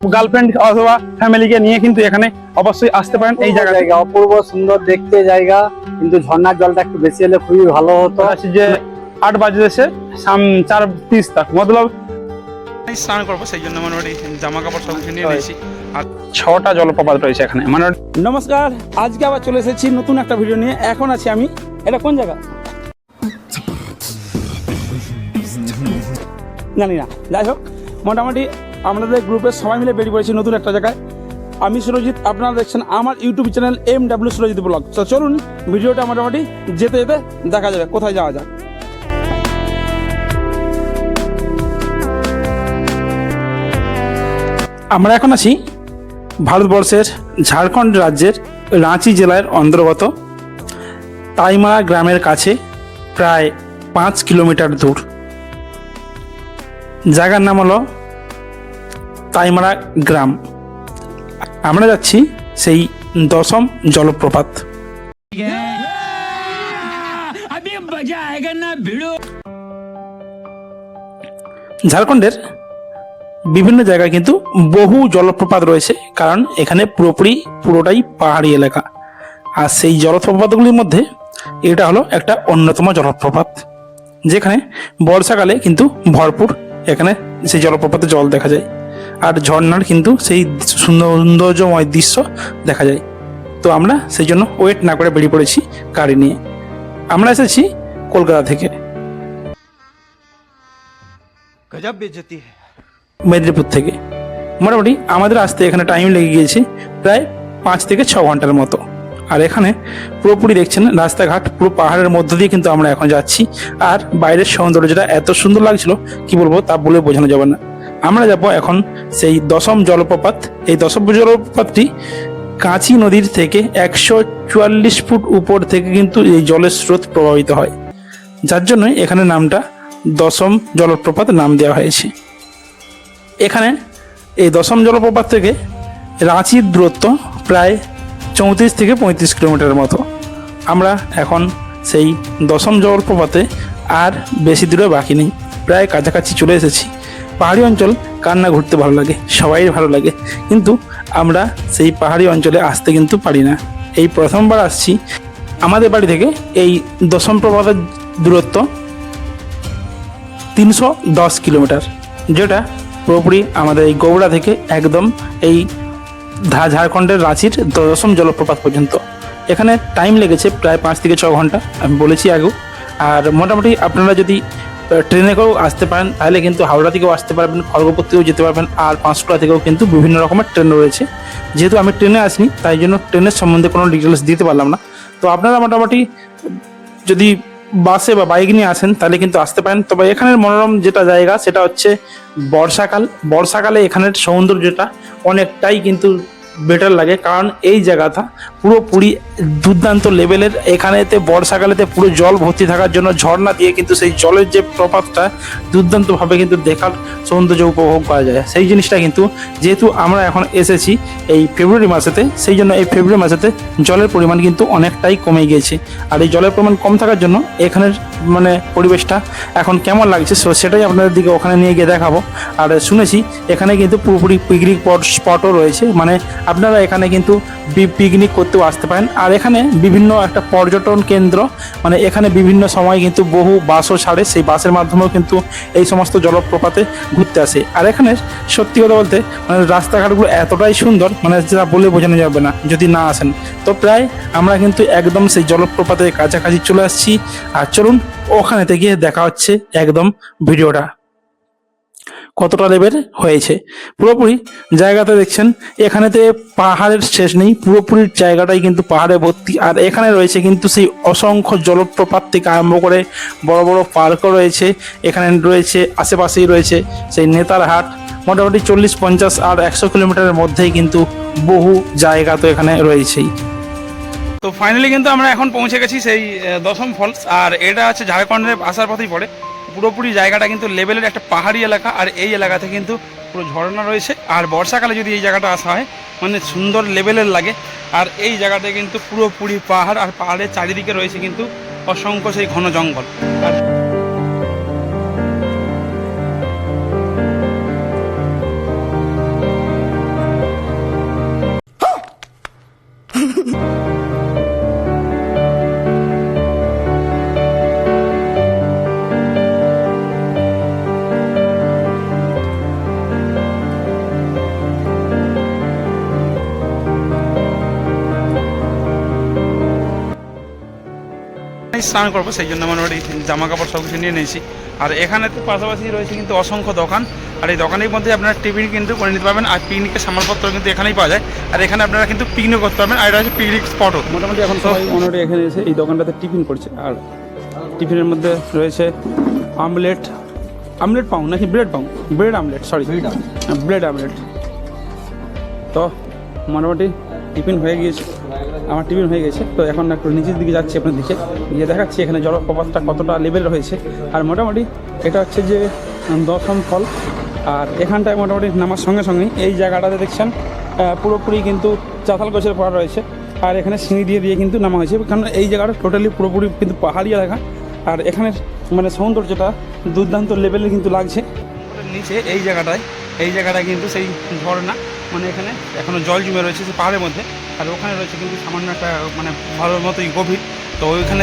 Girlfriend অথবা ফ্যামিলিকে নিয়ে কিন্তু এখানে অবশ্যই আসতে পারেন এই জায়গায় জায়গা অপূর্ব সুন্দর দেখতে জায়গা। কিন্তু ঝর্ণার জলটা একটু বেশি হলে খুবই ভালো হতো। আছে যে আট বাজে সাম চার তিরিশ তক। মতলব স্নান করব সেই জন্য মোটামুটি জামা কাপড় সব কিছু নিয়ে নিয়েছি। আর ছটা জলপ্রপাত রয়েছে এখানে। মানে নমস্কার আজকে আবার চলে এসেছি নতুন একটা ভিডিও নিয়ে। এখন আছি আমি। এটা কোন জায়গা? জানি না। যাই হোক মোটামুটি আমাদের গ্রুপের সবাই মিলে বেরিয়ে পড়েছি নতুন একটা জায়গায়। আমি সুরজিৎ, আপনারা দেখছেন আমার YouTube channel M W Surajit blog. তো চলুন, ভিডিওটা মোটামুটি যেতে যেতে দেখা যাবে, কোথায় যাওয়া যায়। আমরা এখন আছি ভারতবর্ষের ঝাড়খণ্ড রাজ্যের রাঁচি জেলার অন্তর্গত তাইমারা গ্রামের কাছে, প্রায় পাঁচ কিলোমিটার দূর। জায়গার নাম হলো তাইমারা গ্রাম। আমরা যাচ্ছি সেই দশম জলপ্রপাত। ঝাড়খণ্ডের বিভিন্ন জায়গায় কিন্তু বহু জলপ্রপাত রয়েছে, কারণ এখানে পুরোপুরি পুরোটাই পাহাড়ি এলাকা। আর সেই জলপ্রপাতগুলির মধ্যে এটা হলো একটা অন্যতম জলপ্রপাত, যেখানে বর্ষাকালে কিন্তু ভরপুর এখানে সেই জলপ্রপাতে জল দেখা যায়। আর ঝর্নার কিন্তু সেই সৌন্দর্যময় দৃশ্য দেখা যায়। তো আমরা সেই জন্য ওয়েট না করে বেরিয়ে পড়েছি গাড়ি নিয়ে। আমরা এসেছি কলকাতা থেকে। মেদিনীপুর থেকে। মোটামুটি আমাদের আসতে এখানে টাইম লেগে গিয়েছে প্রায় পাঁচ থেকে ছ ঘণ্টার মতো। আর এখানে পুরোপুরি দেখছেন রাস্তাঘাট পুরো পাহাড়ের মধ্য দিয়ে কিন্তু আমরা এখন যাচ্ছি। আর বাইরের সৌন্দর্যটা এত সুন্দর লাগছিল কি বলব তা বলে বোঝানো যাবে না। আমরা যাব এখন সেই দশম জলপ্রপাত। এই দশম জলপ্রপাতটি কাঁচি নদীর থেকে একশো চুয়াল্লিশ ফুট উপর থেকে কিন্তু এই জলের স্রোত প্রভাবিত হয়। যার জন্য এখানে নামটা দশম জলপ্রপাত নাম দেওয়া হয়েছে। এখানে এই দশম জলপ্রপাত থেকে রাঁচির দূরত্ব প্রায় চৌত্রিশ থেকে পঁয়ত্রিশ কিলোমিটার মতো। আমরা এখন সেই দশম জলপ্রপাতে আর বেশি দূরে বাকি নেই। প্রায় কাছাকাছি চলে এসেছি। পাহাড়ি অঞ্চল, কার না ঘুরতে ভালো লাগে? সবাই ভালো লাগে। কিন্তু আমরা সেই পাহাড়ি অঞ্চলে আসতে কিন্তু পারি না। এই প্রথমবার আসছি। আমাদের বাড়ি থেকে এই দশম প্রপাতের দূরত্ব তিনশো দশ কিলোমিটার, যেটা পুরোপুরি আমাদের এই গৌড়া থেকে একদম এই ঝাড়খণ্ডের রাঁচির দশম জলপ্রপাত পর্যন্ত। এখানে টাইম লেগেছে প্রায় পাঁচ থেকে ছ ঘণ্টা, আমি বলেছি আগেও। আর মোটামুটি আপনারা যদি ট্রেনে করেও আসতে পারেন। তাহলে কিন্তু হাওড়া থেকেও আসতে পারবেন, খড়গপুর থেকেও যেতে পারবেন, আর পাঁশকুড়া থেকেও কিন্তু বিভিন্ন রকমের ট্রেন রয়েছে। যেহেতু আমি ট্রেনে আসিনি, তাই জন্য ট্রেনের সম্বন্ধে কোনো ডিটেলস দিতে পারলাম না। তো আপনারা মোটামুটি যদি বাসে বা বাইক নিয়ে আসেন, তাহলে কিন্তু আসতে পারেন। তবে এখানের মনোরম যেটা জায়গা, সেটা হচ্ছে বর্ষাকাল। বর্ষাকালে এখানের সৌন্দর্যটা অনেকটাই কিন্তু বেটার লাগে। কারণ এই জায়গাটা পুরোপুরি দুর্দান্ত লেভেলের। এখানেতে বর্ষাকালেতে পুরো জল ভর্তি থাকার জন্য ঝর্ণা দিয়ে কিন্তু সেই জলের যে প্রপাতটা দুর্দান্তভাবে কিন্তু দেখার সৌন্দর্য উপভোগ করা যায়। সেই জিনিসটা কিন্তু যেহেতু আমরা এখন এসেছি এই ফেব্রুয়ারি মাসেতে, সেই জন্য এই ফেব্রুয়ারি মাসেতে জলের পরিমাণ কিন্তু অনেকটাই কমে গিয়েছে। আর এই জলের পরিমাণ কম থাকার জন্য এখানের মানে পরিবেশটা এখন কেমন লাগছে, সো সেটাই আপনাদের দিকে ওখানে নিয়ে গিয়ে দেখাবো। আর শুনেছি এখানে কিন্তু পুরোপুরি পিকনিক স্পটও রয়েছে। মানে আপনারা এখানে কিন্তু পিকনিক করতেও আসতে পারেন। আর এখানে বিভিন্ন একটা পর্যটন কেন্দ্র মানে এখানে বিভিন্ন সময় কিন্তু বহু বাসও ছাড়ে, সেই বাসের মাধ্যমেও কিন্তু এই সমস্ত জলপ্রপাতে ঘুরতে আসে। আর এখানে সত্যি কথা বলতে মানে রাস্তাঘাটগুলো এতটাই সুন্দর মানে যেটা বলে বোঝানো যাবে না, যদি না আসেন। তো প্রায় আমরা কিন্তু একদম সেই জলপ্রপাতের কাছাকাছি চলে আসছি। আর চলুন ওখানেতে গিয়ে দেখা হচ্ছে একদম ভিডিওটা। কতটা লেভেল হয়েছে। পুরোপুরি জায়গাতে দেখছেন, এখানেতে পাহাড়ের শেষ নেই, পুরোপুরি জায়গাটাই কিন্তু পাহাড়ে ভর্তি। আর এখানে রয়েছে কিন্তু সেই অসংখ্য জলপ্রপাত থেকে আরম্ভ করে বড় বড় পার্কও রয়েছে। এখানে রয়েছে, আশেপাশেই রয়েছে সেই নেতার হাট। মোটামুটি চল্লিশ, পঞ্চাশ আর একশো কিলোমিটারের মধ্যেই কিন্তু বহু জায়গা তো এখানে রয়েছেই। তো ফাইনালি কিন্তু আমরা এখন পৌঁছে গেছি সেই দশম ফলস আর এটা আছে ঝাড়খণ্ডের আসার পথেই পড়ে। পুরোপুরি জায়গাটা কিন্তু লেভেলের একটা পাহাড়ি এলাকা, আর এই এলাকাতে কিন্তু পুরো ঝর্ণা রয়েছে। আর বর্ষাকালে যদি এই জায়গাটা আসা হয় মানে সুন্দর লেভেলের লাগে। আর এই জায়গাটা কিন্তু পুরোপুরি পাহাড়, আর পাহাড়ের চারিদিকে রয়েছে কিন্তু অসংখ্য সেই ঘন জঙ্গল। আর স্নান করব সেই জন্য মোটামুটি জামা কাপড় সব কিছু নিয়ে নিয়েছি। আর এখানে তো পাশাপাশি রয়েছে কিন্তু অসংখ্য দোকান। আর এই দোকানের মধ্যে আপনারা টিফিন কিন্তু করে নিতে পারবেন আর পিকনিকের সামানপত্র কিন্তু এখানেই পাওয়া যায়। আর এখানে আপনারা কিন্তু পিকনিক করতে পারবেন আর এটা হচ্ছে পিকনিক স্পটও। মোটামুটি এখন সবাই মোটামুটি এখানে এসে এই দোকানটাতে টিফিন করছে। আর টিফিনের মধ্যে রয়েছে আমলেট আমলেট পাও নাকি bread pav? Bread omelette sorry bread omelette. তো মোটামুটি টিফিন হয়ে গিয়েছে। আমার টিফিন হয়ে গেছে। তো এখন একটু নিচের দিকে যাচ্ছি আপনার দিকে। গিয়ে দেখাচ্ছি এখানে জলপ্রপাতটা কতটা লেভেল রয়েছে আর মোটামুটি এটা হচ্ছে যে দশম ফল। আর এখানটায় মোটামুটি নামার সঙ্গে সঙ্গেই এই জায়গাটাতে দেখছেন পুরোপুরি কিন্তু চাতাল গাছের পড়া রয়েছে। আর এখানে সিঁড়ি দিয়ে দিয়ে কিন্তু নামা হয়েছে। কারণ এই জায়গাটা টোটালি পুরোপুরি কিন্তু পাহাড়ি এলাকা। আর এখানের মানে সৌন্দর্যটা দুর্দান্ত লেভেলে কিন্তু লাগছে। নিচে এই জায়গাটায় এই জায়গাটায় কিন্তু সেই ঝর্ণা। মানে এখানে এখনও জল জমে রয়েছে সেই পাহাড়ের মধ্যে। আর ওখানে রয়েছে কিন্তু সামান্য একটা মানে ভালো মতোই গভীর। তো ওইখানে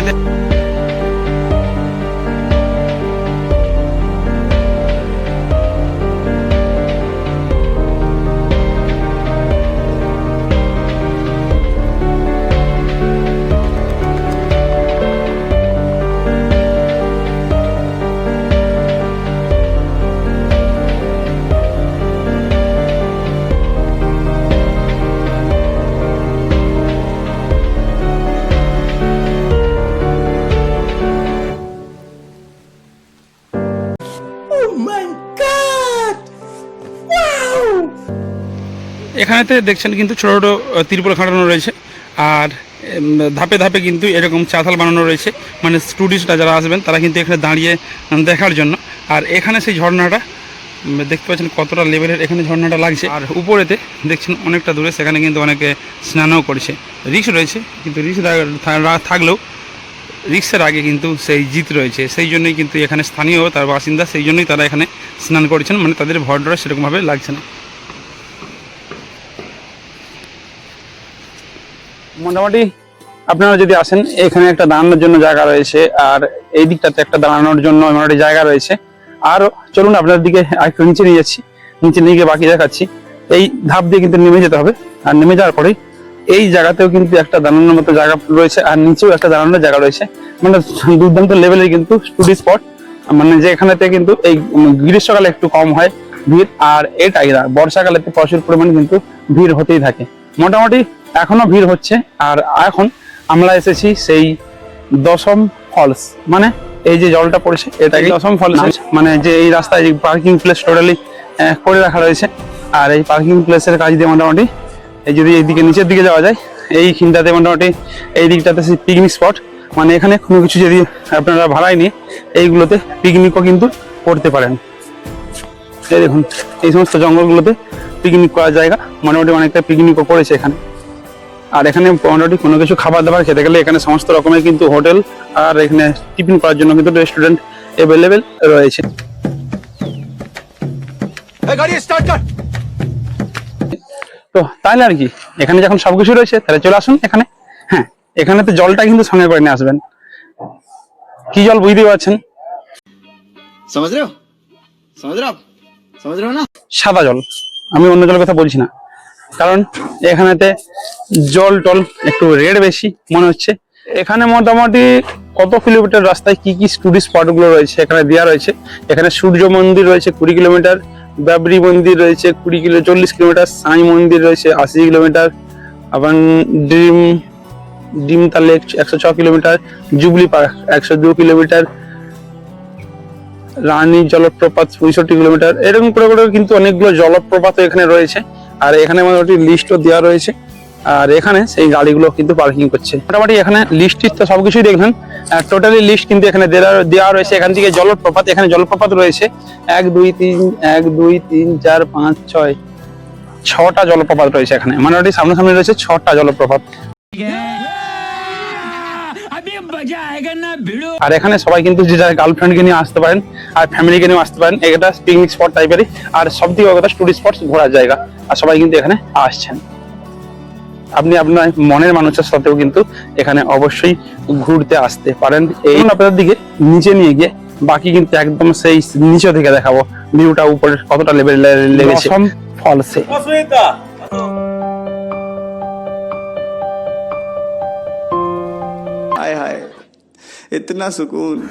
এখানেতে দেখছেন কিন্তু ছোটো ছোটো ত্রিপল খাটানো রয়েছে। আর ধাপে ধাপে কিন্তু এরকম চাতাল বানানো রয়েছে। মানে টুরিস্টরা যারা আসবেন, তারা কিন্তু এখানে দাঁড়িয়ে দেখার জন্য। আর এখানে সেই ঝর্ণাটা দেখতে পাচ্ছেন কতটা লেভেলের এখানে ঝর্ণাটা লাগছে। আর উপরেতে দেখছেন অনেকটা দূরে, সেখানে কিন্তু অনেকে স্নানও করছে। রিক্স রয়েছে, কিন্তু রিক্স থাকলেও রিক্সের আগে কিন্তু সেই জিত রয়েছে। সেই জন্যই কিন্তু এখানে স্থানীয়, তার বাসিন্দা, সেই জন্যই তারা এখানে স্নান করেছেন। মানে তাদের ভরডরা সেরকমভাবে লাগছে না। মোটামুটি আপনারা যদি আসেন, এখানে একটা দাঁড়ানোর জন্য জায়গা রয়েছে, আর এই দিকটাতে একটা দাঁড়ানোর জন্য মোটামুটি জায়গা রয়েছে। আর চলুন আপনার দিকে আরেকটু নিচে নিয়ে যাচ্ছি, নিচে নিয়ে গিয়ে বাকি দেখাচ্ছি। এই ধাপ দিয়ে কিন্তু নেমে যেতে হবে, আর নেমে যাওয়ার পরেই এই জায়গাতেও কিন্তু একটা দাঁড়ানোর মতো জায়গা রয়েছে, আর নিচেও একটা দাঁড়ানোর জায়গা রয়েছে। মানে দুর্দান্ত লেভেলের কিন্তু টুরিস্ট স্পট মানে যে এখানেতে কিন্তু এই গ্রীষ্মকালে একটু কম হয় ভিড়, আর এটাই বর্ষাকালেতে প্রচুর পরিমাণে কিন্তু ভিড় হতেই থাকে। মোটামুটি এখনও ভিড় হচ্ছে। আর এখন আমরা এসেছি সেই দশম ফলস মানে এই যে জলটা পড়েছে এটাকে দশম ফলস মানে যে এই রাস্তায় পার্কিং প্লেস টোটালি করে রাখা রয়েছে। আর এই পার্কিং প্লেসের কাজ দিয়ে মোটামুটি এই যদি এইদিকে নিচের দিকে যাওয়া যায় এই খিনটাতে মোটামুটি এই দিকটাতে সেই পিকনিক স্পট মানে এখানে কোনো কিছু যদি আপনারা ভাড়ায় নিয়ে এইগুলোতে পিকনিকও কিন্তু করতে পারেন। এই দেখুন এই সমস্ত জঙ্গলগুলোতে পিকনিক করার জায়গা মোটামুটি অনেকটা পিকনিকও করেছে এখানে। আর এখানে মোটামুটি কোনো কিছু খাবার দাবার খেতে গেলে এখানে সমস্ত রকমের কিন্তু হোটেল আর এখানে টিফিন করার জন্য কিন্তু রেস্টুরেন্ট অ্যাভেলেবেল রয়েছে। তো তাহলে আর কি এখানে যখন সবকিছু রয়েছে তাহলে চলে আসুন এখানে। হ্যাঁ এখানে তো জলটা কিন্তু সঙ্গে করে নিয়ে আসবেন। কি জল বুঝতে পারছেন? সাদা জল। আমি অন্য জলের কথা বলছি না। কারণ এখানেতে জল টল একটু রেট বেশি মনে হচ্ছে। এখানে মোটামুটি কত কিলোমিটার রাস্তায় কি কি টুরিস্ট স্পটগুলো রয়েছে এখানে দেওয়া রয়েছে? এখানে সূর্য মন্দির রয়েছে কুড়ি কিলোমিটার বাবরি মন্দির রয়েছে কুড়ি কিলো, চল্লিশ কিলোমিটার, সাই মন্দির রয়েছে আশি কিলোমিটার, আবার ড্রিম ডিম তাহলে একশো ছ কিলোমিটার, জুবলি পার্ক একশো দু কিলোমিটার, রানী জলপ্রপাত পঁয়ষট্টি কিলোমিটার, এরকম করে করে কিন্তু অনেকগুলো জলপ্রপাত এখানে রয়েছে। আর এখানে মোটামুটি লিস্টও দেওয়া রয়েছে। আর এখানে সেই গাড়িগুলো কিন্তু পার্কিং করছে। মোটামুটি এখানে লিস্টির তো সবকিছুই দেখবেন। টোটালি লিস্ট কিন্তু এখানে দেওয়া দেওয়া রয়েছে। এখান থেকে জলপ্রপাত, এখানে জলপ্রপাত রয়েছে। এক, দুই, তিন, এক, দুই, তিন, চার, পাঁচ, ছয়, ছটা জলপ্রপাত রয়েছে এখানে। মোটামুটি সামনাসামনি রয়েছে ছটা জলপ্রপাত। আর এখানে সবাই কিন্তু যে যার গার্লফ্রেন্ডকে নিয়ে আসতে পারেন আর ফ্যামিলিকে নিয়ে আসতে পারেন এটা পিকনিক স্পট টাইপেরই আর সব থেকে কথা টুরিস্ট স্পট ঘোরার জায়গা। আর সবাই কিন্তু এখানে আসছেন। আপনি আপনার মনের মানুষের সাথেও কিন্তু এখানে অবশ্যই ঘুরতে আসতে পারেন। এই আপনাদের দিকে নিচে নিয়ে গিয়ে বাকি কিন্তু একদম সেই নিচে থেকে দেখাবো। ভিউটা উপরে কতটা লেভেল লেগেছে। ফলসে হায় इतना सुकून।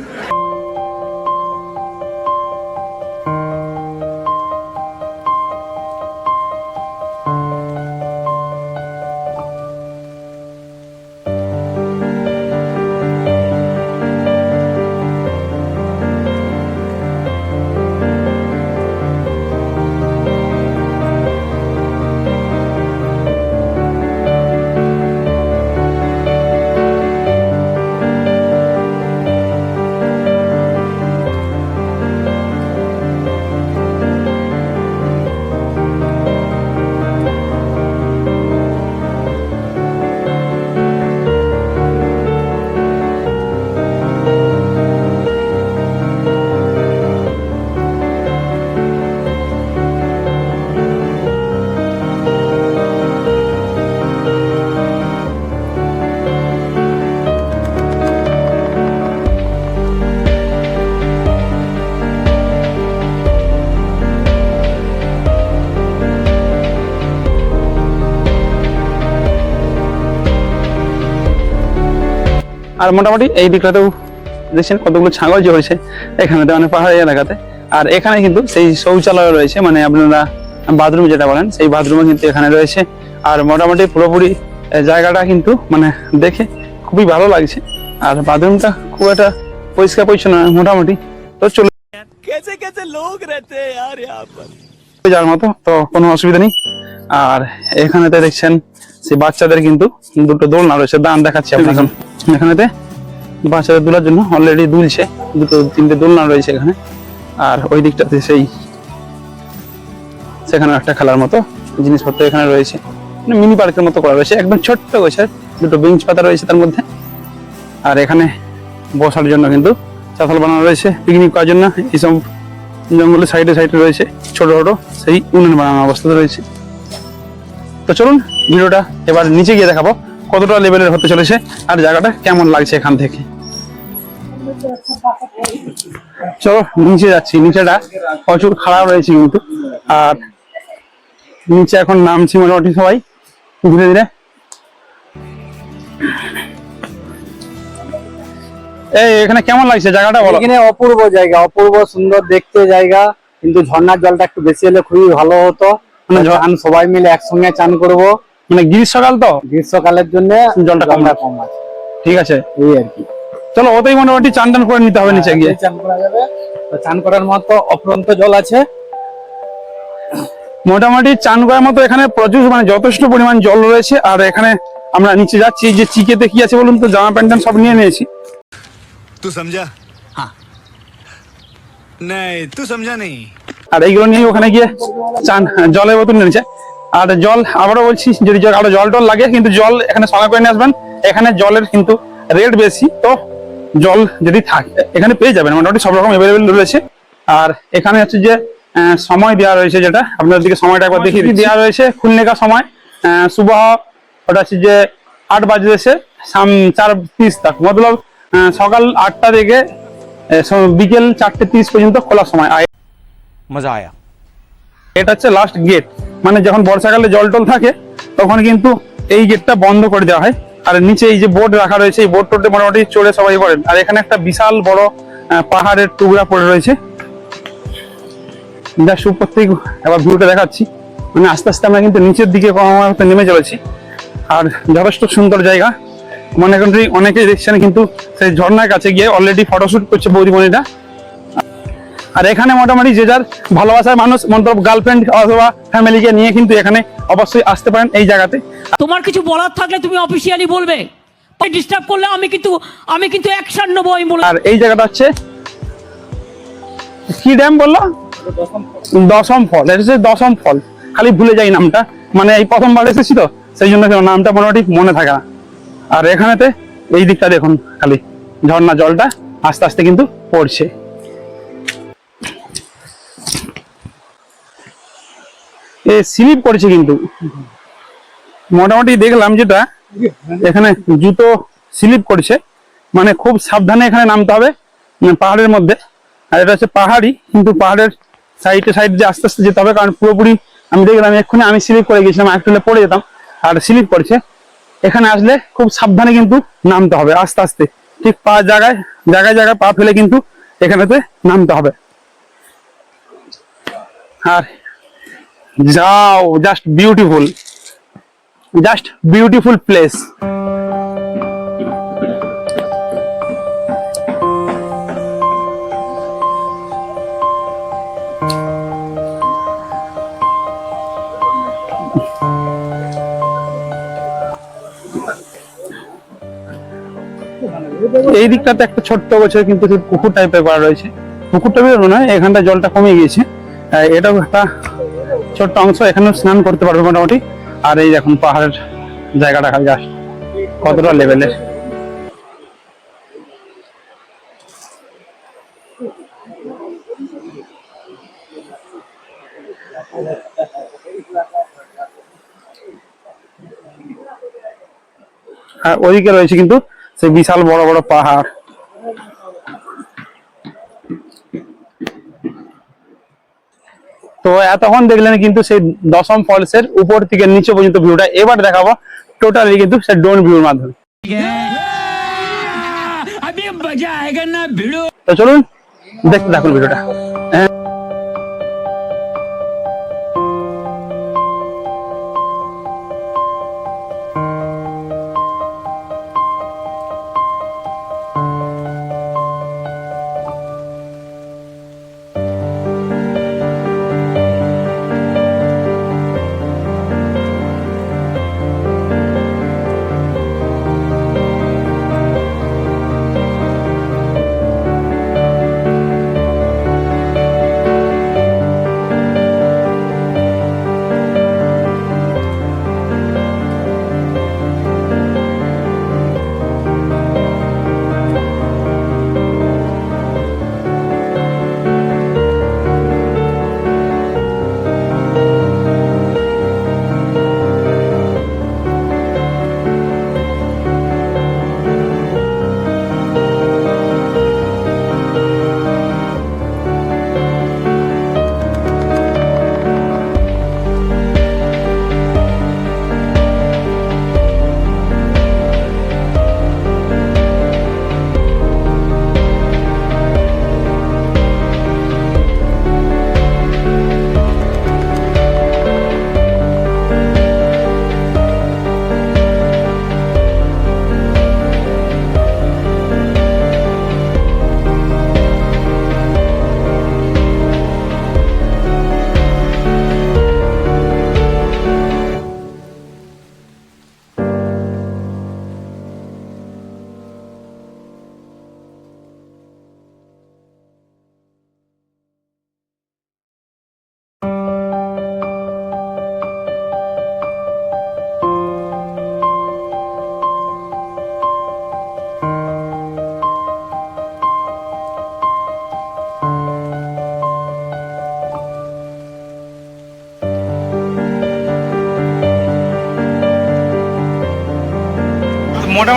আর মোটামুটি এই দিকটাতেও দেখছেন কতগুলো ছাগল যে হয়েছে এখানে মানে পাহাড়ি এলাকাতে। আর এখানে কিন্তু সেই শৌচালয় রয়েছে মানে আপনারা বাথরুম যেটা বলেন সেই বাথরুমও কিন্তু এখানে রয়েছে। আর মোটামুটি পুরোপুরি জায়গাটা কিন্তু মানে দেখে খুবই ভালো লাগছে। আর বাথরুমটা খুব একটা পরিষ্কার পরিচ্ছন্ন মোটামুটি। তো চলে যাওয়ার মতো তো কোনো অসুবিধা নেই। আর এখানেতে দেখছেন সেই বাচ্চাদের কিন্তু দুটো দোলনা রয়েছে দান দেখাচ্ছি আপনার এখানেতে বাচ্চাদের দোলার জন্য অলরেডি দুলছে। দুটো, তিনটে দোলনা রয়েছে এখানে। আর ওই দিকটাতে সেই, সেখানে একটা খেলার মতো জিনিসপত্র এখানে রয়েছে। মিনি পার্কের মতো করা রয়েছে। একদম ছোট্ট গোছের দুটো বেঞ্চ পাতা রয়েছে তার মধ্যে। আর এখানে বসার জন্য কিন্তু চাতাল বানানো রয়েছে। পিকনিক করার জন্য এইসব জঙ্গলের সাইডে সাইডে রয়েছে। ছোট ছোট সেই উনুন বানানো অবস্থাতে রয়েছে। তো চলুন, ভিডিওটা এবার নিচে গিয়ে দেখাবো। কতটা লেভেলের হতে চলেছে? আর জায়গাটা কেমন লাগছে এখান থেকে? চলো নিচে যাচ্ছি। নিচেটা প্রচুর খারাপ রয়েছে কিন্তু। আর নিচে এখন নামছি মোটামুটি সবাই। ধীরে ধীরে। এই এখানে কেমন লাগছে জায়গাটা বলো? এখানে অপূর্ব জায়গা অপূর্ব সুন্দর দেখতে জায়গা। কিন্তু ঝর্ণার জলটা একটু বেশি হলে খুবই ভালো হতো। সবাই মিলে একসঙ্গে চান করব। মানে গ্রীষ্মকাল তো? গ্রীষ্মকালের জন্য জলটা কম কম আছে। ঠিক আছে। এই আর কি। চলো ওতেই মোটামুটি চান টান করে নিতে হবে নিচে গিয়ে। হ্যাঁ, চান করা যাবে। চান করার মতো অপ্রন্ত জল আছে। মোটামুটি চান করার মতো এখানে প্রচুর মানে যথেষ্ট পরিমাণ জল রয়েছে। আর এখানে আমরা নিচে যাচ্ছি যে চিকেতে কি আছে বলুন তো জামা প্যান্ট সব নিয়ে নিয়েছি। তুই সমঝা হ্যাঁ নাই তুই সমঝা নেই আর এইগুলো নিয়ে ওখানে গিয়ে চান জলের বোতল নিয়েছে আর জল আবারও বলছি যদি আরও জল টল লাগে কিন্তু জল এখানে সঙ্গে করে নিয়ে আসবেন। এখানে জলের কিন্তু রেট বেশি। তো জল যদি থাকে এখানে পেয়ে যাবেন। মোটামুটি সব রকম অ্যাভেলেবেল রয়েছে। আর এখানে হচ্ছে যে সময় দেওয়া রয়েছে যেটা। আপনার দিকে সময়টা একবার দেখিয়ে দেওয়া রয়েছে খুলনেকা সময়। সুবাহ ওটা হচ্ছে যে আট বাজে সাম চার তিরিশ তাক। মতলব সকাল আটটা থেকে বিকেল চারটে তিরিশ পর্যন্ত খোলা সময়। মজা আয়া। এটা হচ্ছে লাস্ট গেট মানে যখন বর্ষাকালে জল টল থাকে, তখন কিন্তু এই গেটটা বন্ধ করে দেওয়া হয়। আর নিচে এই যে বোর্ড রাখা রয়েছে, এই বোর্ড টোটে মোটামুটি চড়ে সবাই করেন আর এখানে একটা বিশাল বড় পাহাড়ের টুকরা পড়ে রয়েছে। যা উপর থেকে এবার ভিউটা দেখাচ্ছি। মানে আস্তে আস্তে আমরা কিন্তু নিচের দিকে নেমে চলেছি। আর যথেষ্ট সুন্দর জায়গা। মনে করি অনেকেই দেখছেন কিন্তু সেই ঝর্ণার কাছে গিয়ে অলরেডি ফটোশুট করছে বৌদিমণিটা আর এখানে মোটামুটি যে যার ভালোবাসার মানুষ মন্তব্য গার্লফ্রেন্ড অথবা ফ্যামিলিকে নিয়ে কিন্তু এখানে অবশ্যই আসতে পারেন এই জায়গাতে। তোমার কিছু বলার থাকলে তুমি অফিসিয়ালি বলবে। ডিস্টার্ব করলে আমি কিন্তু আমি কিন্তু অ্যাকশন নেব আমি বলে আর এই জায়গাটা হচ্ছে কি ড্যাম বলল? দশম ফল। এটা হচ্ছে দশম ফল। খালি ভুলে যাই নামটা। মানে এই প্রথমবার এসেছি তো সেই জন্য নামটা মোটামুটি মনে থাকে না। আর এখানেতে এই দিকটা দেখুন খালি। ঝর্ণা জলটা আস্তে আস্তে কিন্তু পড়ছে। স্লিপ করেছে কিন্তু। মোটামুটি দেখলাম যেটা এখানে জুতো স্লিপ করছে। মানে খুব সাবধানে এখানে নামতে হবে উম, পাহাড়ের মধ্যে। আর এটা হচ্ছে পাহাড়ি কিন্তু পাহাড়ের সাইডে সাইড দিয়ে আস্তে আস্তে যেতে হবে কারণ পুরোপুরি আমি দেখলাম এক্ষুনি আমি স্লিপ করে গেছিলাম একটু পড়ে যেতাম। আর স্লিপ করছে। এখানে আসলে খুব সাবধানে কিন্তু নামতে হবে আস্তে আস্তে। ঠিক পা জায়গায় জায়গায় জায়গায় পা ফেলে কিন্তু এখানেতে নামতে হবে। আর যাও just beautiful just beautiful place এই দিকটাতে একটা ছোট্ট বছর কিন্তু পুকুর টাইপের করা রয়েছে। পুকুর টাইপের নয় এখানটা জলটা কমে গিয়েছে। এটাও একটা ছোট্ট অংশ, এখানেও স্নান করতে পারবে মোটামুটি। আর এই দেখুন, পাহাড়ের জায়গাটা খালি জাস্ট কতটা লেভেলের আর ওইদিকে রয়েছে কিন্তু সেই বিশাল বড় বড় পাহাড়। তো এতক্ষণ দেখলেন কিন্তু সেই দশম ফলসের উপর থেকে নিচে পর্যন্ত ভিউটা এবার দেখাবো টোটালি কিন্তু সে ড্রোন ভিউর মাধ্যমে। চলুন দেখতে থাকুন ভিডিওটা।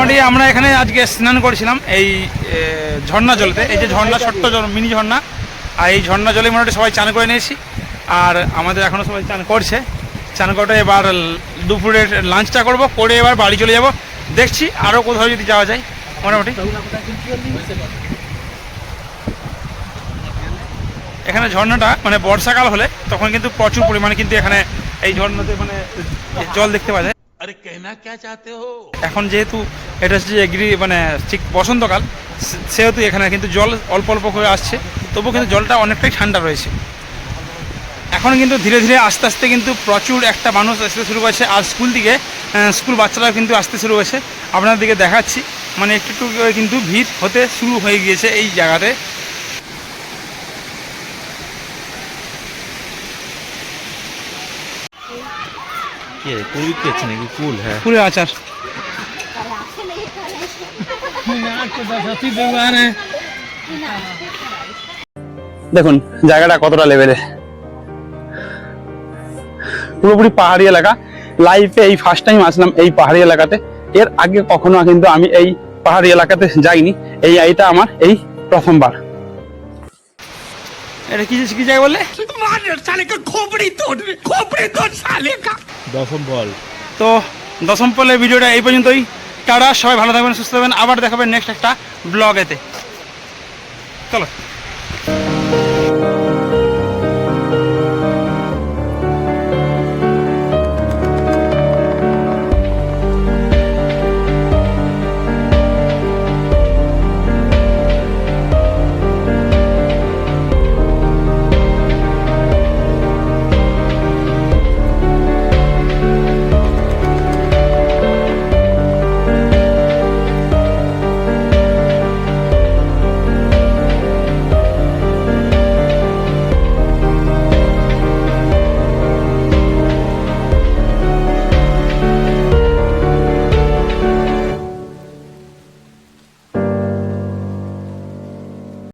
মোটামুটি আমরা এখানে আজকে স্নান করেছিলাম এই ঝর্ণা জলতে। এই যে ঝর্ণা, ছোট্ট মিনি ঝর্ণা। আর এই ঝর্ণা জলে মোটামুটি সবাই চান করে নিয়েছি। আর আমাদের এখনও সবাই চান করছে। চান করে এবার দুপুরের লাঞ্চটা করব, করে এবার বাড়ি চলে যাব। দেখছি আরও কোথাও যদি যাওয়া যায়, মোটামুটি। এখানে ঝর্ণাটা মানে বর্ষাকাল হলে তখন কিন্তু প্রচুর পরিমাণে কিন্তু এখানে এই ঝর্ণাতে মানে জল দেখতে পাওয়া যায়। আরে কেনা কে চাতে হো? এখন যেহেতু এটা হচ্ছে এগ্রি মানে ঠিক বসন্তকাল সেহেতু এখানে কিন্তু জল অল্প অল্প করে আসছে তবু কিন্তু জলটা অনেকটাই ঠান্ডা রয়েছে। এখন কিন্তু ধীরে ধীরে আস্তে আস্তে কিন্তু প্রচুর একটা মানুষ আসতে শুরু করেছে। আর স্কুল দিকে স্কুল বাচ্চারাও কিন্তু আসতে শুরু হয়েছে আপনাদের দিকে দেখাচ্ছি মানে একটু একটু কিন্তু ভিড় হতে শুরু হয়ে গিয়েছে এই জায়গাতে। আচার দেখুন জায়গাটা কতটা লেভেলে পুরোপুরি পাহাড়ি এলাকা। লাইফে এই ফার্স্ট টাইম আসলাম এই পাহাড়ি এলাকাতে। এর আগে কখনো কিন্তু আমি এই পাহাড়ি এলাকাতে যাইনি। এই এইটা আমার এই প্রথমবার। এটা কি কি জায়গা বললে? দশম বল। তো দশম পলের ভিডিওটা এই পর্যন্তই। টাটা সবাই ভালো থাকবেন সুস্থ থাকবেন। আবার দেখাবেন নেক্সট একটা ব্লগেতে চলো।